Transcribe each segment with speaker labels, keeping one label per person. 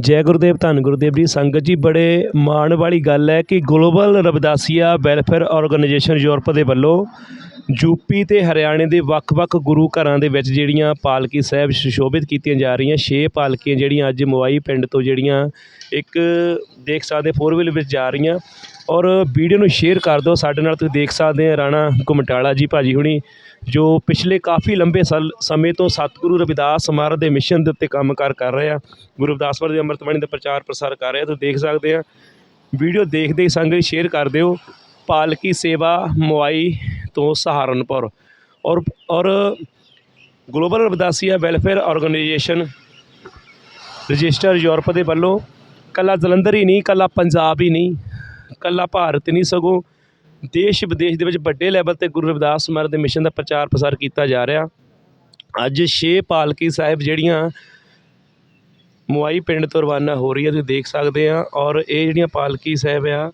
Speaker 1: ਜੈ ਗੁਰਦੇਵ, ਧੰਨ ਗੁਰਦੇਵ ਜੀ। ਸੰਗਤ ਜੀ, ਬੜੇ ਮਾਣ ਵਾਲੀ ਗੱਲ ਹੈ ਕਿ global Ravidassia welfare organisation Europe ਦੇ ਵੱਲੋਂ ਯੂਪੀ ਅਤੇ ਹਰਿਆਣੇ ਦੇ ਵੱਖ-ਵੱਖ ਗੁਰੂ ਘਰਾਂ ਦੇ ਵਿੱਚ ਜਿਹੜੀਆਂ ਪਾਲਕੀ ਸਾਹਿਬ ਸੁਸ਼ੋਭਿਤ ਕੀਤੀਆਂ ਜਾ ਰਹੀਆਂ, ਛੇ ਪਾਲਕੀਆਂ ਜਿਹੜੀਆਂ ਅੱਜ ਮੋਵਾਈ ਪਿੰਡ ਤੋਂ ਜਿਹੜੀਆਂ ਇੱਕ ਦੇਖ ਸਕਦੇ ਫੋਰ ਵੀਲ ਵਿੱਚ ਜਾ ਰਹੀਆਂ। ਔਰ ਵੀਡੀਓ ਨੂੰ ਸ਼ੇਅਰ ਕਰ ਦਿਓ, ਸਾਡੇ ਨਾਲ ਤੁਸੀਂ ਦੇਖ ਸਕਦੇ ਆ ਰਾਣਾ ਗੁਮਟਾਲਾ ਜੀ ਭਾਜੀ ਹੁਣੀ, ਜੋ ਪਿਛਲੇ ਕਾਫੀ ਲੰਬੇ ਸਾਲ, ਸਮੇਂ ਤੋਂ ਸਤਿਗੁਰੂ ਰਵਿਦਾਸ ਸਮਾਰਕ ਦੇ ਮਿਸ਼ਨ ਦੇ ਉੱਤੇ ਕੰਮ ਕਾਰ ਕਰ ਰਹੇ ਆ। ਗੁਰੂ ਰਵਿਦਾਸ ਬਾਣੀ ਦੇ ਅੰਮ੍ਰਿਤ ਬਾਣੀ ਦਾ ਪ੍ਰਚਾਰ ਪ੍ਰਸਾਰ ਕਰ ਰਹੇ ਆ, ਤੁਸੀਂ ਦੇਖ ਸਕਦੇ ਆ। ਵੀਡੀਓ ਦੇਖਦੇ ਹੀ ਸੰਗਤ ਸ਼ੇਅਰ ਕਰ ਦਿਓ। ਪਾਲਕੀ ਸੇਵਾ ਮੋਬਾਈ ਤੋਂ ਸਹਾਰਨਪੁਰ। ਔਰ ਔਰ global Ravidassia welfare organisation. Register Europe ਦੇ ਵੱਲੋਂ ਕੱਲਾ ਜਲੰਧਰ ਹੀ ਨਹੀਂ, ਕੱਲਾ ਪੰਜਾਬ ਹੀ ਨਹੀਂ, ਕੱਲਾ ਭਾਰਤ ਨਹੀਂ, ਸਗੋਂ ਦੇਸ਼ ਵਿਦੇਸ਼ ਦੇ ਵਿੱਚ ਵੱਡੇ ਲੈਵਲ ਤੇ ਗੁਰੂ ਰਵਿਦਾਸ ਸਮਾਰਕ ਦੇ ਮਿਸ਼ਨ ਦਾ ਪ੍ਰਚਾਰ ਪ੍ਰਸਾਰ ਕੀਤਾ ਜਾ ਰਿਹਾ। ਅੱਜ ਛੇ ਪਾਲਕੀ ਸਾਹਿਬ ਜਿਹੜੀਆਂ ਮੁਆਈ ਪਿੰਡ ਤੋਂ ਰਵਾਨਾ ਹੋ ਰਹੀ ਹੈ ਤੁਸੀਂ ਦੇਖ ਸਕਦੇ ਆ। ਔਰ ਇਹ ਜਿਹੜੀਆਂ ਪਾਲਕੀ ਸਾਹਿਬ ਆ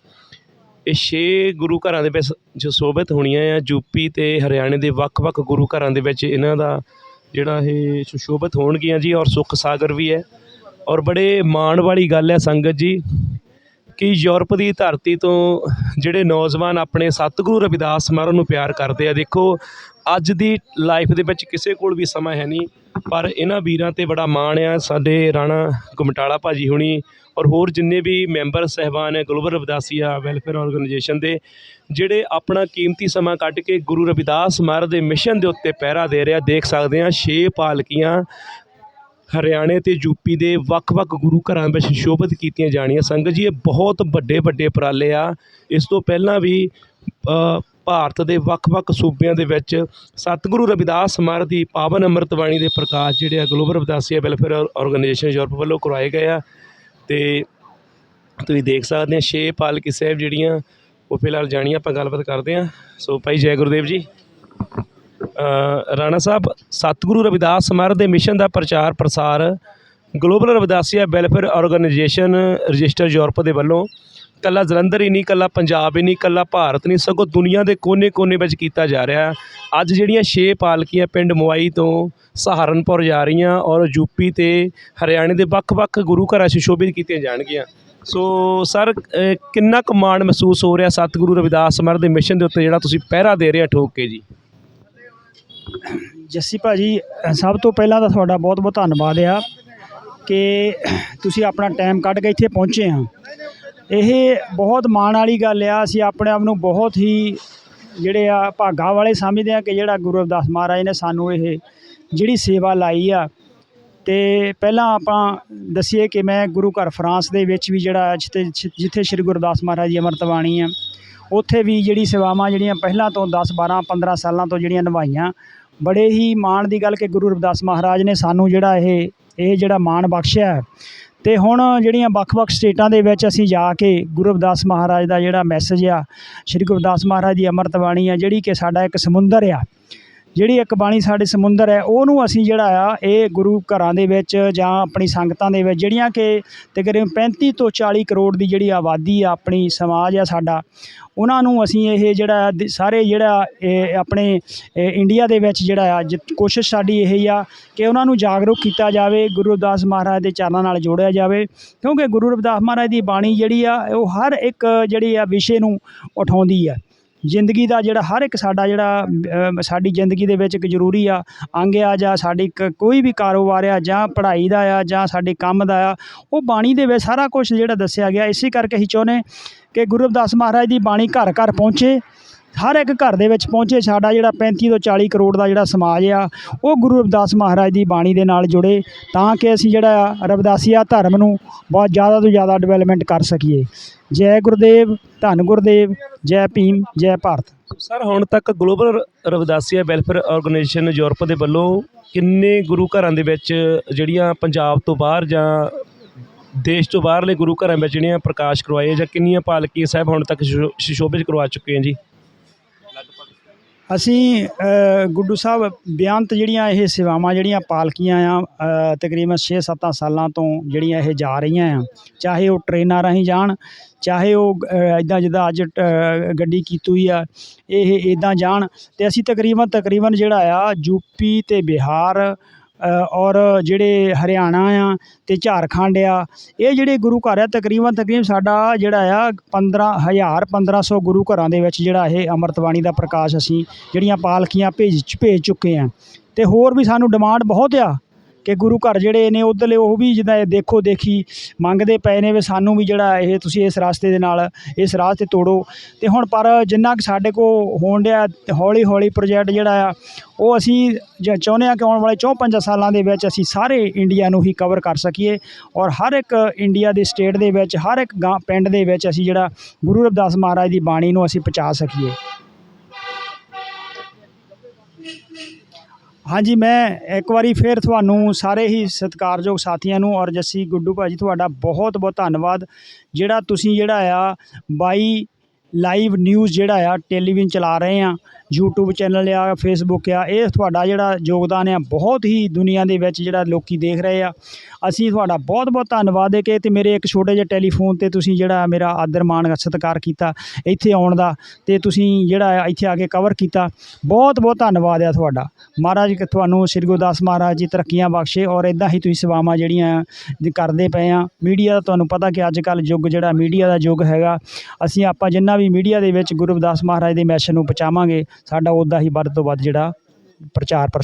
Speaker 1: ਇਹ ਛੇ ਗੁਰੂ ਘਰਾਂ ਦੇ ਵਿੱਚ ਜੋ ਸੋਭਿਤ ਹੋਣੀਆਂ ਆ ਯੂਪੀ ਅਤੇ ਹਰਿਆਣੇ ਦੇ ਵੱਖ-ਵੱਖ ਗੁਰੂ ਘਰਾਂ ਦੇ ਵਿੱਚ ਇਹਨਾਂ ਦਾ ਜਿਹੜਾ ਇਹ ਸੁਸ਼ੋਭਿਤ ਹੋਣਗੀਆਂ ਜੀ ਔਰ ਸੁੱਖ ਸਾਗਰ ਵੀ ਹੈ। ਔਰ ਬੜੇ ਮਾਣ ਵਾਲੀ ਗੱਲ ਹੈ ਸੰਗਤ ਜੀ ਕਿ ਯੂਰਪ ਦੀ ਧਰਤੀ ਤੋਂ ਜਿਹੜੇ ਨੌਜਵਾਨ ਆਪਣੇ ਸਤਿਗੁਰੂ ਰਵਿਦਾਸ ਸਮਾਰਕ ਨੂੰ ਪਿਆਰ ਕਰਦੇ ਆ, ਦੇਖੋ ਅੱਜ ਦੀ ਲਾਈਫ ਦੇ ਵਿੱਚ ਕਿਸੇ ਕੋਲ ਵੀ ਸਮਾਂ ਹੈ ਨਹੀਂ। ਪਰ ਇਹਨਾਂ ਵੀਰਾਂ ਤੇ ਬੜਾ ਮਾਣ ਆ। ਸਾਡੇ ਰਾਣਾ ਗੁਮਟਾਲਾ ਭਾਜੀ ਹੁਣੀ ਔਰ ਹੋਰ ਜਿੰਨੇ ਵੀ ਮੈਂਬਰ ਸਹਿਬਾਨ ਹੈ ਗਲੋਬਲ ਰਵਿਦਾਸੀਆ ਵੈਲਫੇਅਰ ਆਰਗੇਨਾਈਜੇਸ਼ਨ ਦੇ, ਜਿਹੜੇ ਆਪਣਾ ਕੀਮਤੀ ਸਮਾਂ ਕੱਢ ਕੇ ਗੁਰੂ ਰਵਿਦਾਸ ਮਹਾਰਾਜ ਦੇ ਮਿਸ਼ਨ ਦੇ ਉੱਤੇ ਪਹਿਰਾ ਦੇ ਰਿਹਾ ਦੇਖ ਸਕਦੇ ਆ, ਛੇ ਪਾਲਕੀਆਂ ਹਰਿਆਣੇ ਤੇ ਯੂਪੀ ਦੇ ਵੱਖ-ਵੱਖ ਗੁਰੂ ਘਰਾਂ ਵਿੱਚ ਸ਼ੋਭਿਤ ਕੀਤੀਆਂ ਜਾਣੀਆਂ। ਸੰਗਤ ਜੀ, ਇਹ ਬਹੁਤ ਵੱਡੇ ਵੱਡੇ ਉਪਰਾਲੇ ਆ। ਇਸ ਤੋਂ ਪਹਿਲਾਂ ਵੀ ਭਾਰਤ ਦੇ ਵੱਖ-ਵੱਖ ਸੂਬਿਆਂ ਦੇ ਵਿੱਚ ਸਤਿਗੁਰੂ ਰਵਿਦਾਸ ਸਮਾਰਕ ਦੀ ਪਾਵਨ ਅੰਮ੍ਰਿਤ ਬਾਣੀ ਦੇ ਪ੍ਰਕਾਸ਼ ਜਿਹੜੇ ਆ global Ravidassia welfare organisation Europe ਵੱਲੋਂ ਕਰਵਾਏ ਗਏ ਆ। ਤੇ ਤੁਸੀਂ ਦੇਖ ਸਕਦੇ ਆ ਛੇ ਪਾਲਕੀ ਸਾਹਿਬ ਜਿਹੜੀਆਂ, ਉਹ ਫਿਲਹਾਲ ਜਾਣੀਆਂ ਆਪਾਂ ਗੱਲਬਾਤ ਕਰਦੇ ਆ। ਸੋ ਭਾਈ ਜੈ ਗੁਰਦੇਵ ਜੀ ਰਾਣਾ ਸਾਹਿਬ, ਸਤਿਗੁਰੂ ਰਵਿਦਾਸ ਸਮਾਰਕ ਦੇ ਮਿਸ਼ਨ ਦਾ ਪ੍ਰਚਾਰ ਪ੍ਰਸਾਰ global Ravidassia welfare organisation register Europe ਦੇ ਵੱਲੋਂ ਕੱਲਾ ਜਲੰਧਰ ਹੀ ਨਹੀਂ ਕੱਲਾ ਪੰਜਾਬ ਹੀ ਨਹੀਂ ਕੱਲਾ ਭਾਰਤ ਨਹੀਂ, ਸਗੋਂ ਦੁਨੀਆ ਦੇ ਕੋਨੇ-ਕੋਨੇ ਵਿੱਚ ਕੀਤਾ ਜਾ ਰਿਹਾ ਅੱਜ ਜਿਹੜੀਆਂ ਛੇ ਪਾਲਕੀਆਂ ਪਿੰਡ ਮੁਆਈ ਤੋਂ ਸਹਾਰਨਪੁਰ ਜਾ ਰਹੀਆਂ ਔਰ ਯੂਪੀ ਤੇ ਹਰਿਆਣੇ ਦੇ ਵੱਖ-ਵੱਖ ਗੁਰੂ ਘਰਾਂ 'ਚ ਸ਼ੋਭਿਤ ਕੀਤੀਆਂ ਜਾਣਗੀਆਂ। ਸੋ ਸਰ ਕਿੰਨਾ ਕੁ ਮਾਣ ਮਹਿਸੂਸ ਹੋ ਰਿਹਾ ਸਤਿਗੁਰੂ ਰਵਿਦਾਸ ਸਮਾਰਕ ਦੇ ਮਿਸ਼ਨ ਦੇ ਉੱਤੇ ਜਿਹੜਾ ਤੁਸੀਂ ਪਹਿਰਾ ਦੇ ਰਹੇ ਹੋ ਠੋਕ ਕੇ ਜੀ?
Speaker 2: ਜੱਸੀ ਭਾਜੀ, ਸਭ ਤੋਂ ਪਹਿਲਾਂ ਤਾਂ ਤੁਹਾਡਾ ਬਹੁਤ ਬਹੁਤ ਧੰਨਵਾਦ ਆ ਕਿ ਤੁਸੀਂ ਆਪਣਾ ਟਾਈਮ ਕੱਢ ਕੇ ਇੱਥੇ ਪਹੁੰਚੇ ਆ। ਇਹ ਬਹੁਤ ਮਾਣ ਵਾਲੀ ਗੱਲ ਆ, ਅਸੀਂ ਆਪਣੇ ਆਪ ਨੂੰ ਬਹੁਤ ਹੀ ਜਿਹੜੇ ਆ ਭਾਗਾ ਵਾਲੇ ਸਮਝਦੇ ਆ ਕਿ ਜਿਹੜਾ ਗੁਰੂ ਰਵਿਦਾਸ ਮਹਾਰਾਜ ਨੇ ਸਾਨੂੰ ਇਹ ਜਿਹੜੀ ਸੇਵਾ ਲਾਈ ਆ। ਤੇ ਪਹਿਲਾਂ ਆਪਾਂ ਦੱਸੀਏ ਕਿ ਮੈਂ ਗੁਰੂ ਘਰ ਫਰਾਂਸ ਦੇ ਵਿੱਚ ਵੀ ਜਿਹੜਾ ਜਿੱਥੇ ਜਿੱਥੇ ਸ੍ਰੀ ਗੁਰਦਾਸ ਮਹਾਰਾਜ ਦੀ ਅੰਮ੍ਰਿਤ ਬਾਣੀ ਆ, ਉੱਥੇ ਵੀ ਜਿਹੜੀ ਸੇਵਾਵਾਂ ਜਿਹੜੀਆਂ ਪਹਿਲਾਂ ਤੋਂ 10 12 15 ਸਾਲਾਂ ਤੋਂ ਜਿਹੜੀਆਂ ਨਿਭਾਈਆਂ, ਬੜੇ ਹੀ ਮਾਣ ਦੀ ਗੱਲ ਕਿ ਗੁਰੂ ਰਵਿਦਾਸ ਮਹਾਰਾਜ ਨੇ ਸਾਨੂੰ ਜਿਹੜਾ ਇਹ ਇਹ ਜਿਹੜਾ ਮਾਣ ਬਖਸ਼ਿਆ। ਤੇ ਹੁਣ ਜਿਹੜੀਆਂ ਵੱਖ-ਵੱਖ ਸਟੇਟਾਂ ਦੇ ਵਿੱਚ ਅਸੀਂ ਜਾ ਕੇ ਗੁਰੂ ਰਵਿਦਾਸ ਮਹਾਰਾਜ ਦਾ ਜਿਹੜਾ ਮੈਸੇਜ ਆ, ਸ੍ਰੀ ਗੁਰਦਾਸ ਮਹਾਰਾਜ ਦੀ ਅੰਮ੍ਰਿਤ ਬਾਣੀ ਆ, ਜਿਹੜੀ ਕਿ ਸਾਡਾ ਇੱਕ ਸਮੁੰਦਰ ਆ ਜਿਹੜੀ ਇੱਕ ਬਾਣੀ ਸਾਡੇ ਸਮੁੰਦਰ ਹੈ, ਉਹਨੂੰ ਅਸੀਂ ਜਿਹੜਾ ਆ, ਇਹ ਗੁਰੂ ਘਰਾਂ ਦੇ ਵਿੱਚ ਜਾਂ ਆਪਣੀ ਸੰਗਤਾਂ ਦੇ ਵਿੱਚ, ਜਿਹੜੀਆਂ ਕਿ ਤਕਰੀਬਨ 35 ਤੋਂ 40 ਕਰੋੜ ਦੀ ਜਿਹੜੀ ਆਬਾਦੀ ਆ ਆਪਣੀ ਸਮਾਜ ਆ ਸਾਡਾ, ਉਹਨਾਂ ਨੂੰ ਅਸੀਂ ਇਹ ਜਿਹੜਾ ਦ- ਸਾਰੇ ਜਿਹੜਾ ਇਹ ਆਪਣੇ ਇੰਡੀਆ ਦੇ ਵਿੱਚ ਜਿਹੜਾ ਆ, ਜਿ- ਕੋਸ਼ਿਸ਼ ਸਾਡੀ ਇਹ ਆ ਕਿ ਉਹਨਾਂ ਨੂੰ ਜਾਗਰੂਕ ਕੀਤਾ ਜਾਵੇ, ਗੁਰੂ ਰਵਿਦਾਸ ਮਹਾਰਾਜ ਦੇ ਚਰਨਾਂ ਨਾਲ ਜੋੜਿਆ ਜਾਵੇ, ਕਿਉਂਕਿ ਗੁਰੂ ਰਵਿਦਾਸ ਮਹਾਰਾਜ ਦੀ ਬਾਣੀ ਜਿਹੜੀ ਆ, ਉਹ ਹਰ ਇੱਕ ਜਿਹੜੀ ਆ ਵਿਸ਼ੇ ਨੂੰ ਉਠਾਉਂਦੀ ਆ। ਜ਼ਿੰਦਗੀ ਦਾ ਜਿਹੜਾ ਹਰ ਇੱਕ ਸਾਡਾ ਜਿਹੜਾ ਸਾਡੀ ਜ਼ਿੰਦਗੀ ਦੇ ਵਿੱਚ ਇੱਕ ਜ਼ਰੂਰੀ ਆ, ਅੰਗ ਆ ਜਾਂ ਸਾਡੀ ਕ- ਕੋਈ ਵੀ ਕਾਰੋਬਾਰ ਆ ਜਾਂ ਪੜ੍ਹਾਈ ਦਾ ਆ ਜਾਂ ਸਾਡੇ ਕੰਮ ਦਾ ਆ, ਉਹ ਬਾਣੀ ਦੇ ਵਿੱਚ ਸਾਰਾ ਕੁਝ ਜਿਹੜਾ ਦੱਸਿਆ ਗਿਆ। ਇਸੇ ਕਰਕੇ ਅਸੀਂ ਚਾਹੁੰਦੇ ਕਿ ਗੁਰੂ ਰਵਿਦਾਸ ਮਹਾਰਾਜ ਦੀ ਬਾਣੀ ਘਰ ਘਰ ਪਹੁੰਚੇ। ਹਰ ਇੱਕ ਘਰ ਦੇ ਵਿੱਚ ਪਹੁੰਚੇ ਸਾਡਾ ਜਿਹੜਾ 35 ਤੋਂ 40 ਕਰੋੜ ਦਾ ਜਿਹੜਾ ਸਮਾਜ ਆ, ਉਹ ਗੁਰੂ ਰਵਿਦਾਸ ਮਹਾਰਾਜ ਦੀ ਬਾਣੀ ਦੇ ਨਾਲ ਜੁੜੇ ਤਾਂ ਕਿ ਅਸੀਂ ਜਿਹੜਾ ਆ ਰਵਿਦਾਸੀਆ ਧਰਮ ਨੂੰ ਬਹੁਤ ਜ਼ਿਆਦਾ ਤੋਂ ਜ਼ਿਆਦਾ ਡਿਵੈਲਪਮੈਂਟ ਕਰ ਸਕੀਏ। ਜੈ ਗੁਰਦੇਵ, ਧੰਨ ਗੁਰਦੇਵ, ਜੈ ਭੀਮ, ਜੈ ਭਾਰਤ।
Speaker 1: ਸਰ, ਹੁਣ ਤੱਕ global Ravidassia welfare organisation Europe ਦੇ ਵੱਲੋਂ ਕਿੰਨੇ ਗੁਰੂ ਘਰਾਂ ਦੇ ਵਿੱਚ ਜਿਹੜੀਆਂ ਪੰਜਾਬ ਤੋਂ ਬਾਹਰ ਜਾਂ ਦੇਸ਼ ਤੋਂ ਬਾਹਰਲੇ ਗੁਰੂ ਘਰਾਂ ਵਿੱਚ ਜਿਹੜੀਆਂ ਪ੍ਰਕਾਸ਼ ਕਰਵਾਏ ਜਾਂ ਕਿੰਨੀਆਂ ਪਾਲਕੀਆਂ ਸਾਹਿਬ ਹੁਣ ਤੱਕ ਸੁਸ਼ੋ- ਸੁਸ਼ੋਭਿਤ ਕਰਵਾ ਚੁੱਕੇ ਹਾਂ ਜੀ?
Speaker 2: ਅਸੀਂ ਗੁੱਡੂ ਸਾਹਿਬ ਬੇਅੰਤ ਜਿਹੜੀਆਂ ਇਹ ਸੇਵਾਵਾਂ ਜਿਹੜੀਆਂ ਪਾਲਕੀਆਂ ਆ ਤਕਰੀਬਨ 6-7 ਸਾਲਾਂ ਤੋਂ ਜਿਹੜੀਆਂ ਇਹ ਜਾ ਰਹੀਆਂ ਆ ਚਾਹੇ ਉਹ ਟ੍ਰੇਨਾਂ ਰਾਹੀਂ ਜਾਣ ਚਾਹੇ ਉਹ ਇਦਾਂ ਜਿੱਦਾਂ ਅੱਜ ਅ, ਗੱਡੀ ਕੀਤੀ ਹੋਈ ਆ ਇਹ ਇਦਾਂ ਜਾਣ ਤੇ ਅਸੀਂ ਤਕਰੀਬਨ ਤਕਰੀਬਨ ਜਿਹੜਾ ਆ ਯੂਪੀ ਤੇ ਬਿਹਾਰ ਔਰ ਜਿਹੜੇ ਹਰਿਆਣਾ ਆ ਅਤੇ ਝਾਰਖੰਡ ਆ, ਇਹ ਜਿਹੜੇ ਗੁਰੂ ਘਰ ਆ, ਤਕਰੀਬਨ ਤਕਰੀਬਨ ਸਾਡਾ ਜਿਹੜਾ ਆ 15000 1500 ਗੁਰੂ ਘਰਾਂ ਦੇ ਵਿੱਚ ਜਿਹੜਾ ਇਹ ਅੰਮ੍ਰਿਤ ਬਾਣੀ ਦਾ ਪ੍ਰਕਾਸ਼ ਅਸੀਂ ਜਿਹੜੀਆਂ ਪਾਲਕੀਆਂ ਭੇਜ ਭੇਜ ਚੁੱਕੇ ਹਾਂ ਅਤੇ ਹੋਰ ਵੀ ਸਾਨੂੰ ਡਿਮਾਂਡ ਬਹੁਤ ਆ। ਕਿ ਗੁਰੂ ਘਰ ਜਿਹੜੇ ਨੇ ਉੱਧਰਲੇ ਉਹ ਵੀ ਜਿੱਦਾਂ ਇਹ ਦੇਖੋ ਦੇਖੀ ਮੰਗਦੇ ਪਏ ਨੇ ਵੀ ਸਾਨੂੰ ਵੀ ਜਿਹੜਾ ਇਹ ਤੁਸੀਂ ਇਸ ਰਸਤੇ ਦੇ ਨਾਲ ਇਸ ਰਾਹ ਤੇ ਤੋੜੋ। ਅਤੇ ਹੁਣ ਪਰ ਜਿੰਨਾ ਕੁ ਸਾਡੇ ਕੋਲ ਹੋਣ ਡਿਆ ਹੌਲੀ ਹੌਲੀ ਪ੍ਰੋਜੈਕਟ ਜਿਹੜਾ ਆ, ਉਹ ਅਸੀਂ ਜ- ਚਾਹੁੰਦੇ ਹਾਂ ਕਿ ਆਉਣ ਵਾਲੇ ਚੌਂ ਪੰਜਾਂ ਸਾਲਾਂ ਦੇ ਵਿੱਚ ਅਸੀਂ ਸਾਰੇ ਇੰਡੀਆ ਨੂੰ ਹੀ ਕਵਰ ਕਰ ਸਕੀਏ ਔਰ ਹਰ ਇੱਕ ਇੰਡੀਆ ਦੇ ਸਟੇਟ ਦੇ ਵਿੱਚ, ਹਰ ਇੱਕ ਗਾਂ ਪਿੰਡ ਦੇ ਵਿੱਚ ਅਸੀਂ ਜਿਹੜਾ ਗੁਰੂ ਰਵਿਦਾਸ ਮਹਾਰਾਜ ਦੀ ਬਾਣੀ ਨੂੰ ਅਸੀਂ ਪਹੁੰਚਾ ਸਕੀਏ। ਹਾਂਜੀ, ਮੈਂ ਇੱਕ ਵਾਰੀ ਫੇਰ ਤੁਹਾਨੂੰ ਸਾਰੇ ਹੀ ਸਤਿਕਾਰਯੋਗ ਸਾਥੀਆਂ ਨੂੰ ਔਰ ਜੱਸੀ ਗੁੱਡੂ ਭਾਜੀ ਤੁਹਾਡਾ ਬਹੁਤ ਬਹੁਤ ਧੰਨਵਾਦ। ਜਿਹੜਾ ਤੁਸੀਂ ਜਿਹੜਾ ਆ ਬਾਈ ਲਾਈਵ ਨਿਊਜ਼ ਜਿਹੜਾ ਆ ਟੈਲੀਵਿਜ਼ਨ ਚਲਾ ਰਹੇ ਆ ਯੂਟਿਊਬ ਚੈਨਲ ਆ ਫੇਸਬੁੱਕ ਆ, ਇਹ ਤੁਹਾਡਾ ਜਿਹੜਾ ਯੋਗਦਾਨ ਆ, ਬਹੁਤ ਹੀ ਦੁਨੀਆ ਦੇ ਵਿੱਚ ਜਿਹੜਾ ਲੋਕ ਦੇਖ ਰਹੇ ਆ। ਅਸੀਂ ਤੁਹਾਡਾ ਬਹੁਤ ਬਹੁਤ ਧੰਨਵਾਦ ਹੈ ਕਿ ਤੇ ਮੇਰੇ ਇੱਕ ਛੋਟੇ ਜਿਹੇ ਟੈਲੀਫੋਨ ਤੇ ਤੁਸੀਂ ਜਿਹੜਾ ਮੇਰਾ ਆਦਰ ਮਾਣ ਸਤਿਕਾਰ ਕੀਤਾ ਇੱਥੇ ਆਉਣ ਦਾ ਤੇ ਤੁਸੀਂ ਜਿਹੜਾ ਆ ਇੱਥੇ ਆ ਕੇ ਕਵਰ ਕੀਤਾ। ਬਹੁਤ ਬਹੁਤ ਧੰਨਵਾਦ ਆ ਤੁਹਾਡਾ। ਮਹਾਰਾਜ, ਤੁਹਾਨੂੰ ਸ੍ਰੀ ਗੁਰਦਾਸ ਮਹਾਰਾਜ ਜੀ ਤਰੱਕੀਆਂ ਬਖਸ਼ੇ ਔਰ ਇਦਾਂ ਹੀ ਤੁਸੀਂ ਸੇਵਾਵਾਂ ਜਿਹੜੀਆਂ ਕਰਦੇ ਪਏ ਆ। ਮੀਡੀਆ ਦਾ ਤੁਹਾਨੂੰ ਪਤਾ ਕਿ ਅੱਜ ਕੱਲ੍ਹ ਯੁੱਗ ਜਿਹੜਾ ਮੀਡੀਆ ਦਾ ਯੁੱਗ ਹੈਗਾ। ਅਸੀਂ ਆਪਾਂ ਜਿੰਨਾ ਵੀ ਮੀਡੀਆ ਦੇ ਵਿੱਚ ਗੁਰੂ ਰਵਿਦਾਸ ਮਹਾਰਾਜ ਦੇ ਮੈਸੇਜ ਨੂੰ ਪਹੁੰਚਾਵਾਂਗੇ ਸਾਡਾ ਉੱਦਾਂ ਹੀ ਵੱਧ ਤੋਂ ਵੱਧ ਜਿਹੜਾ ਪ੍ਰਚਾਰ ਪ੍ਰਸਾਰ